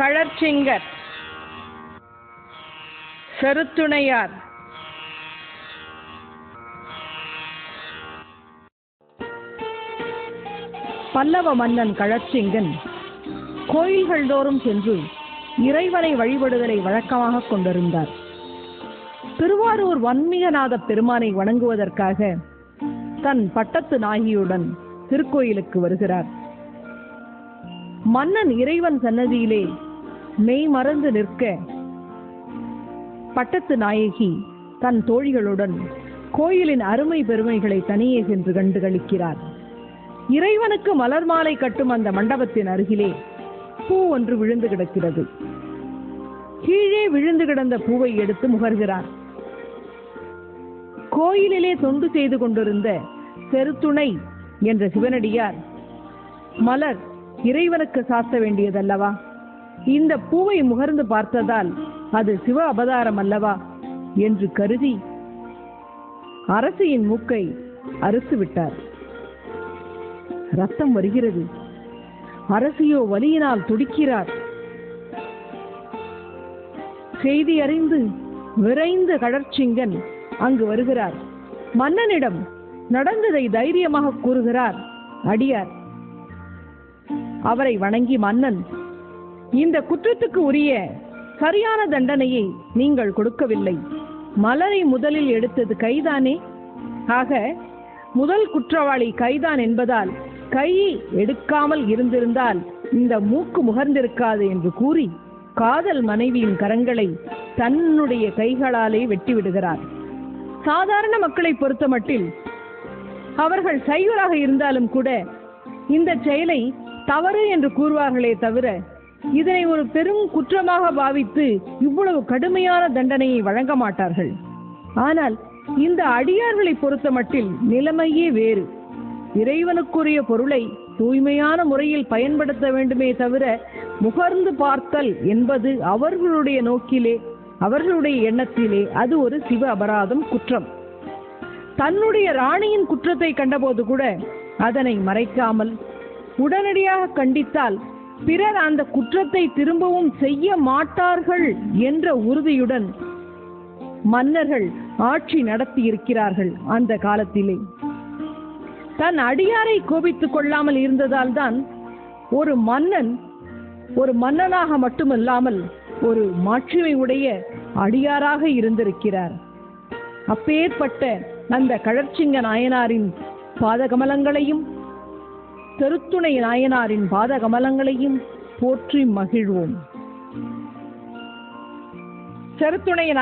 கழற்சிங்கர் செருத்துணையார். பல்லவ மன்னன் கழற்சிங்கன் கோயில்கள் தோறும் சென்று இறைவனை வழிபடுதலை வழக்கமாக கொண்டிருந்தார். திருவாரூர் வன்மிகநாத பெருமானை வணங்குவதற்காக தன் பட்டத்து நாகியுடன் திருக்கோயிலுக்கு வருகிறார். மன்னன் இறைவன் சன்னதியிலே மெய் மறந்து நிற்க. பட்டத்து நாயகி தன் தோழிகளுடன் கோயிலின் அருமை பெருமைகளை தனியே சென்று கண்டு கழிக்கிறார் இறைவனுக்கு மலர் மாலை கட்டும் அந்த மண்டபத்தின் அருகிலே பூ ஒன்று விழுந்து கிடக்கிறது. கீழே விழுந்து கிடந்த பூவை எடுத்து முகர்கிறார். கோயிலிலே தொண்டு செய்து கொண்டிருந்த செருத்துணை என்ற சிவனடியார் மலர் இறைவனுக்கு சாத்த வேண்டியதல்லவா? இந்த பூவை முகர்ந்து பார்த்ததால் அது சிவ அபதாரம் அல்லவா என்று கருதி அரசியின் மூக்கை அறுத்து விட்டார். ரத்தம் வருகிறது. அரசியோ வலியினால் துடிக்கிறார். செய்தி அறிந்து விரைந்த கடற்சிங்கன் அங்கு வருகிறார். மன்னனிடம் நடந்ததை தைரியமாக கூறுகிறார் அடியார். அவரை வணங்கி மன்னன் இந்த குற்றத்துக்கு உரிய சரியான தண்டனையை நீங்கள் கொடுக்கவில்லை. மலரை முதலில் எடுத்தது கைதானே? ஆக முதல் குற்றவாளி கைதான் என்பதால் கை எடுக்காமல் இருந்திருந்தால் இந்த மூக்கு முகர்ந்திருக்காது என்று கூறி காதல் மனைவியின் கரங்களை தன்னுடைய கைகளாலே வெட்டி விடுகிறார் சாதாரண மக்களை பொறுத்தமட்டில் அவர்கள் சைவராக இருந்தாலும் கூட இந்த செயலை தவறு என்று கூறுவார்களே தவிர இதனை ஒரு பெரும் குற்றமாக பாவித்து இவ்வளவு கடுமையான தண்டனையை வழங்க மாட்டார்கள். ஆனால் இந்த அடியார்களை பொறுத்தமட்டில் நிலைமையே வேறு. இறைவனுக்குரிய பொருளை தூய்மையான முறையில் பயன்படுத்த வேண்டுமே தவிர முகர்ந்து பார்த்தல் என்பது அவர்களுடைய நோக்கிலே அவர்களுடைய எண்ணத்திலே அது ஒரு சிவ அபராதம் குற்றம். தன்னுடைய ராணியின் குற்றத்தை கண்டபோது கூட அதனை மறைக்காமல் உடனடியாக கண்டித்தால் பிறர் அந்த குற்றத்தை திரும்பவும் செய்ய மாட்டார்கள் என்ற உறுதியுடன் மன்னர்கள் ஆட்சி நடத்தி இருக்கிறார்கள் அந்த காலத்திலே. தன் அடியாரை கோபித்துக் கொள்ளாமல் இருந்ததால் தான் ஒரு மன்னன் ஒரு மன்னனாக மட்டுமல்லாமல் ஒரு மாட்சிமை உடைய அடியாராக இருந்திருக்கிறார். அப்பேற்பட்ட அந்த கழற்சிங்க நாயனாரின் பாதகமலங்களையும் தெருத்துணை நாயனாரின் பாத கமலங்களையும் போற்றி மகிழ்வோம். செருத்துணை